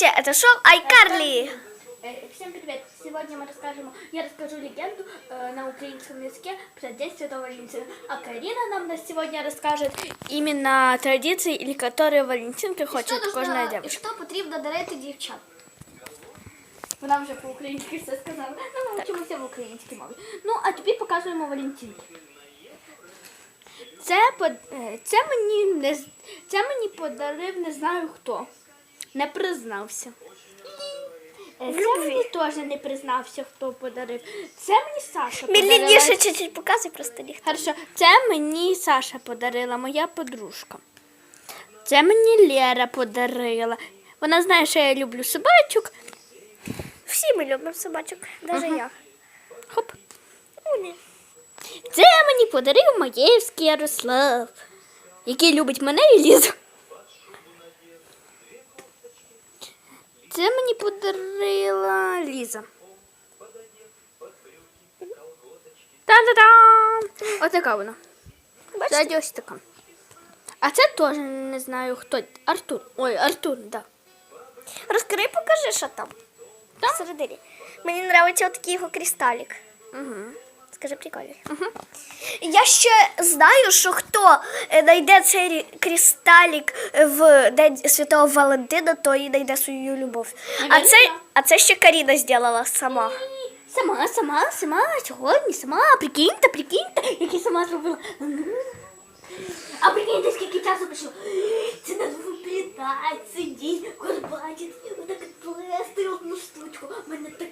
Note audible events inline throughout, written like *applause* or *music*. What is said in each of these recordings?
Здравствуйте, это шоу iCarly. Э, Всем привет! Сегодня мы расскажем, я расскажу легенду э, на украинском языке про День Святого Валентина. А Карина нам на сегодня расскажет именно традиции, или которые Валентин хочет кожна І девочка. що потрібно дарити дівчат? Вона вже по-українськи все сказала. Ну, ми вчимося в українській мові. Ну, а тобі показуємо Валентинки. Це, под- е, це, мені не, з- це мені подарив не знаю хто. Не признався. Мені теж не признався, хто подарив. Це мені Саша подарила. Медленніше чуть-чуть показуй просто ніхто. Хорошо, це мені Саша подарила, моя подружка. Це мені Лера подарила. Вона знає, що я люблю собачок. Всі ми любимо собачок, навіть Ага. я. Хоп. Ну. Це мені подарив Маєвський Ярослав, який любить мене і Лізу. Це мені подарила Ліза. Та-да-дам! Отака вона. Бачите? Ось така. А це теж не знаю хто. Артур. Ой, Артур, да. Розкрий, покажи, що там. Там? Всередині. Мені подобається отакий його кристалік. Угу. Скажи, прикольний. Я ще знаю, що хто е, знайде цей рі- кристалік в День Святого Валентина, то і знайде свою любов. А це, а це ще Каріна зробила сама. Сама, сама, сама, сьогодні, сама, прикиньте, прикиньте, як я сама зробила. А прикиньте, скільки часу пройшло. Це треба виплітати, сидіть, горбатити, отак плести одну штучку. Мене так.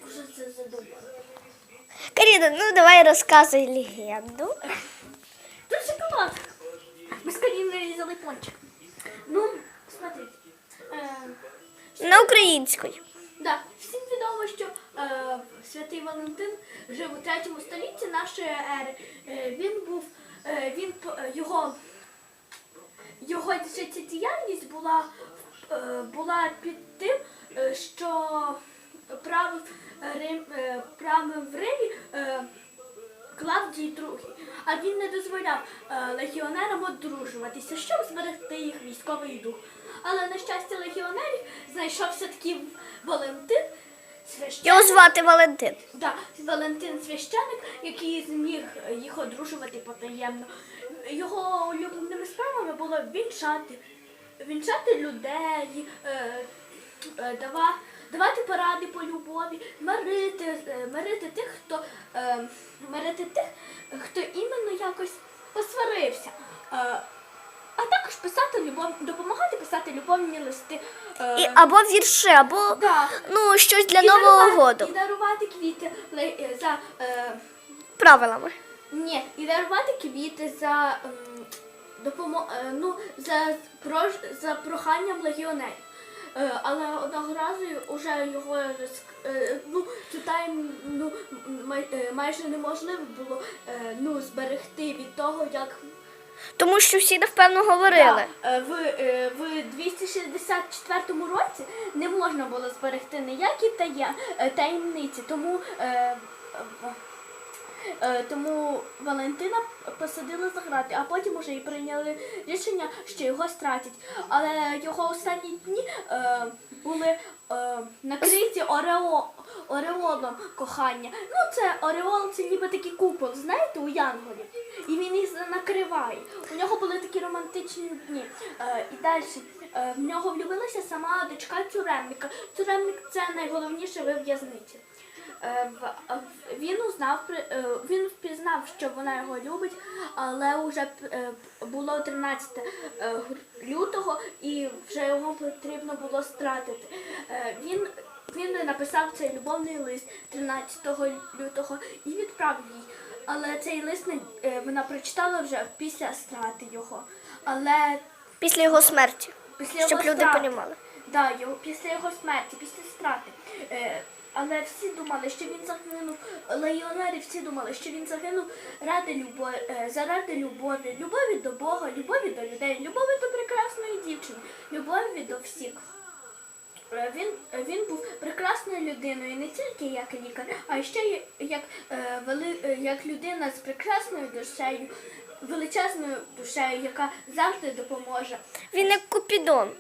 Каріна, ну давай розказуй легенду. Тут шоколад. Ми з Каріною взяли пончик. Ну, смотрите. Е, На українською. Да, всім відомо, що е, святий Валентин жив у третьому столітті нашої ери. Е, він був, е, він його, його життєдіяльність була, е, була під тим, е, що правив, Рим, е, правив в Римі е, Клавдій II, а він не дозволяв е, легіонерам одружуватися, щоб зберегти їх військовий дух. Але на щастя легіонерів знайшовся такий Валентин, священник, Його звати Валентин. да, Валентин священник, який зміг їх одружувати потаємно. Його улюбленими справами було вінчати, вінчати людей, е, е, дава, давати поради по любові, мирити, е, мирити тих, хто е, мирити тих, хто іменно якось посварився. Е, а також писати любов, допомагати писати любовні листи. І, або вірші, або да. ну, щось для І Нового року. І дарувати квіти за е, Правилами. ні, і дарувати квіти за ем, допомо, ну, за, прож, за проханням легіонерів. Е, але одного разу вже його е, ну, читаємо, ну, е, майже неможливо було ну, зберегти від того, як Тому що всі напевно говорили. Да, в, в 264 році не можна було зберегти ніякі таємниці, тому, тому Валентина посадили за грати, а потім уже і прийняли рішення, що його стратять. Але його останні дні е, були е, накриті орео, ореолом кохання. Ну, це ореол, це ніби такий купол, знаєте, у Янголів. І він їх накриває. У нього були такі романтичні дні. Е, і далі е, в нього влюбилася сама дочка тюремника. Тюремник це найголовніше ви Е, Він узнав, е, він впізнав, що вона його любить, але вже е, було 13 е, лютого і вже його потрібно було стратити. Він, він написав цей любовний лист 13 лютого і відправив їй. Але цей лист не- вона прочитала вже після страти його. Але Після його смерті. Після Щоб його люди понімали. Да, його, після його смерті, після страти. Е, але всі думали, що він загинув. Легіонери всі думали, що він загинув ради любові, е, заради любові, любові до Бога, любові до людей, любові до прекрасної дівчини, любові до всіх. Е, Він, е, він був прекрасною людиною не тільки як лікар, а ще як, як людина з прекрасною душею, величезною душею, яка завжди допоможе. Він як Купідон.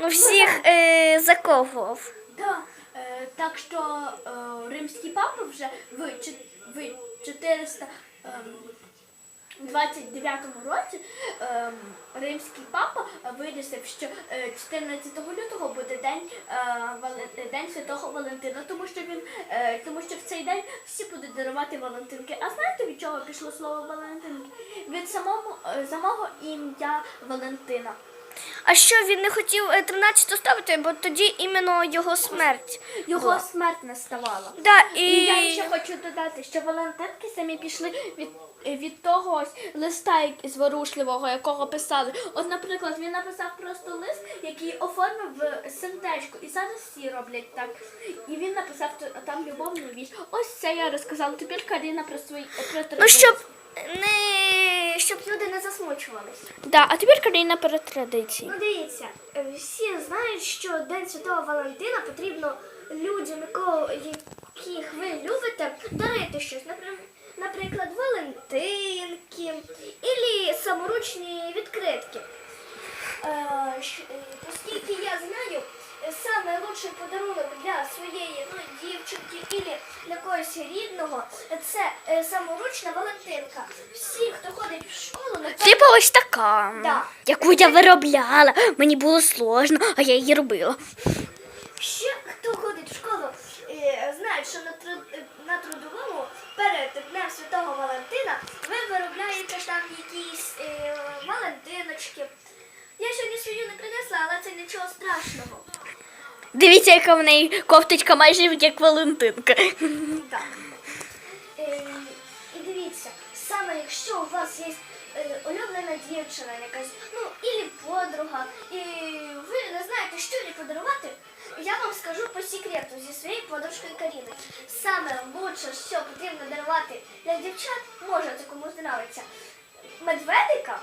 Ну, всіх е, закохував. Да. Е, так що е, римський папа вже в, чет- в 429 році е, римський папа вирішив, що е, 14 лютого буде день, е, день Святого Валентина, тому що він е, тому що в цей день всі будуть дарувати Валентинки. А знаєте від чого пішло слово Валентинки? Від самого е, самого ім'я Валентина. А що він не хотів е, 13 ставити, бо тоді іменно його смерть. Його була. смерть наставала. Да, І і... я ще хочу додати, що Валентинки самі пішли від, від того ось листа зворушливого, якого писали. От, наприклад, він написав просто лист, який оформив сердечко. І зараз всі роблять так. І він написав там любовну віч. Ось це я розказала. Тепер Каріна про свої про Ну, щоб не щоб люди не засмучувалися. Да, а тепер Каріна про традиції. Ну, дивіться, е, всі знають, що День Святого Валентина потрібно людям, яких ви любите, дарити щось. Наприклад, Валентинки або саморучні відкритки. Е, е, Оскільки я знаю, саме лучший подарунок для своєї ну, дівчинки або для когось рідного це е, саморучна Валентинка. Всі, хто ходить в школу, напевно, Типа ось така, Да. яку я виробляла. Мені було сложно, а я її робила. Ще хто ходить в школу, е, знають, що на, труд, е, на трудовому перед Днем Святого Валентина ви виробляєте там якісь е, Валентиночки. Я сьогодні свою не принесла, але це нічого страшного. Дивіться, яка в неї кофточка майже як Валентинка. Так. Е, і дивіться, саме якщо у вас є е, улюблена дівчина якась, ну, і подруга, і ви не знаєте, що їй подарувати, я вам скажу по секрету зі своєю подружкою Каріною. Саме лучше, що потрібно дарувати для дівчат, може це комусь нравиться, медведика,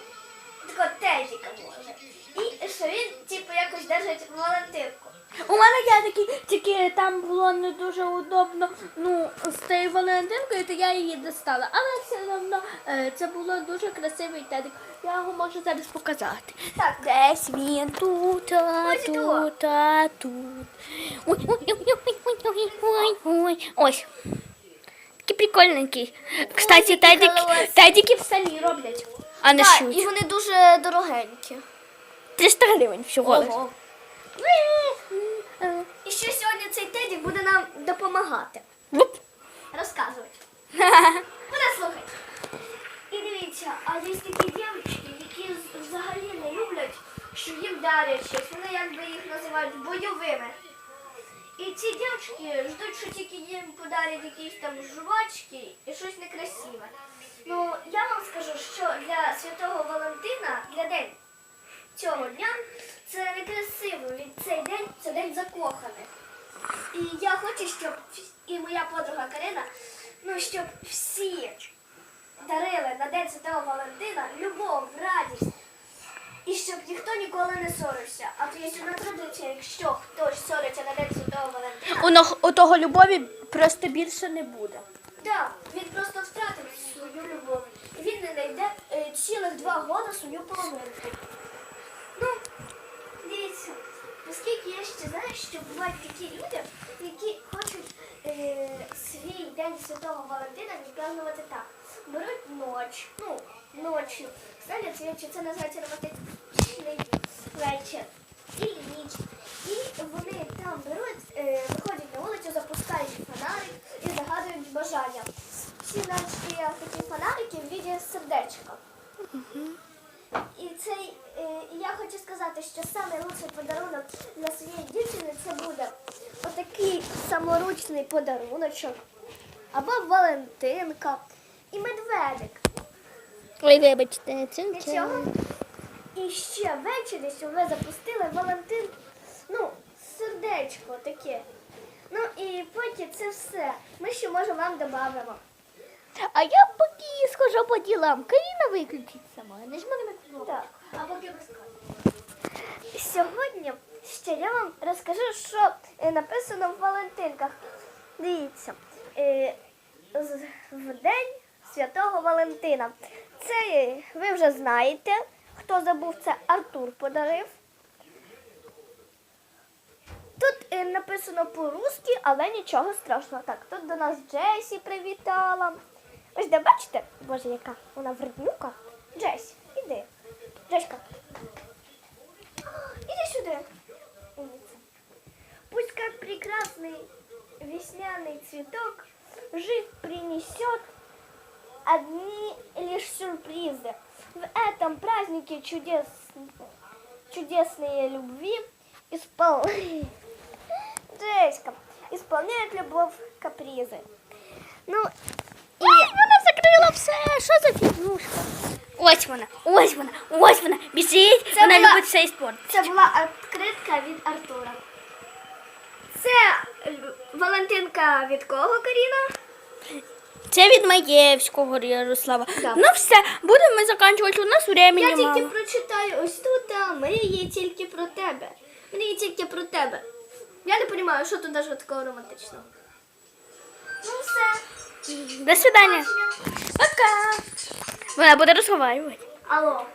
такого тедіка може. І що він, типу, якось держить Валентинку. У мене є такі, тільки там було не дуже удобно. Ну, з цією Валентинкою, то я її достала. Але все одно е, це було дуже красивий тедик. Я його можу зараз показати. Так, Десь він тут, а Ось тут. тут, а тут. Ой, ой, ой, ой, ой, ой, ой, ой. Ось. Такий прикольненький. Кстати, тедик, клас. тедики Самі роблять. А не так, і вони дуже дорогенькі. 300 гривень всього. лиш. Ого. І що сьогодні цей Теді буде нам допомагати, Вуп. розказувати. *laughs* Буде слухати. І дивіться, а є такі дівчатки, які з- взагалі не люблять, що їм дарять щось. Вони якби їх називають бойовими. І ці дівчатки ждуть, що тільки їм подарять якісь там жувачки і щось некрасиве. Ну, я вам скажу, що для Святого Валентина, для день цього дня, це некрасиво. Від цей день це день закоханих. І я хочу, щоб і моя подруга Карина, ну щоб всі дарили на День Святого Валентина любов, радість. І щоб ніхто ніколи не сорився. А то є одна традиція, якщо хтось сориться на День Святого Валентина, У, у того любові просто більше не буде. так, він просто втратив свою любов. І він не знайде е, цілих два роки свою половинку. Ну, дивіться, оскільки я ще знаю, що бувають такі люди, які хочуть е, свій день Святого Валентина відпразнувати так. Беруть ноч, ну, ночі, ставлять свічі, це називається романтичний вечір. І ніч. І вони там беруть, е, виходять на вулицю, запускають фонарик і загадують бажання. Всі наші такі фонарики в віді сердечка. І цей, е, і я хочу сказати, що лучший подарунок для своєї дівчини це буде отакий саморучний подаруночок, або Валентинка і медведик. Ой, вибачте, це. І ще ввечері, щоб ви запустили Валентин, ну, сердечко таке. Ну і потім це все. Ми ще може вам додамо. А я поки схожу по ділам. Каріна виключить сама. Не ж мене. Так, а поки. Сьогодні ще я вам розкажу, що е, написано в Валентинках. Дивіться, е, з- в день Святого Валентина. Це е, ви вже знаєте, хто забув, це Артур подарив. тут е, написано по-русски, але нічого страшного. Так, тут до нас Джесі привітала. Ось де бачите? Боже, яка вона вреднюка. Джесі, іди. Джеська. Іди сюди. Умница. Пусть как прекрасный весняный цветок жив принесет одни лишь сюрпризы. В этом празднике чудес... чудесные любви испол... *laughs* Джеська исполняет любовь капризы. Ну, і... Вона закрила все. Що за фігнюшка? Ось вона, ось вона, ось вона. Біжить. Це вона була- любить все спорт. Це була відкритка від Артура. Це е, Валентинка від кого, Каріна? Це від Маєвського Ярослава. Да. Ну все, будемо закінчувати. У нас времени Я тільки мало. прочитаю ось тут, а мрії тільки про тебе. Мрії тільки про тебе. Я не розумію, що тут навіть такого романтичного. До свидання. Пока. Вона буде розговарювати. Алло.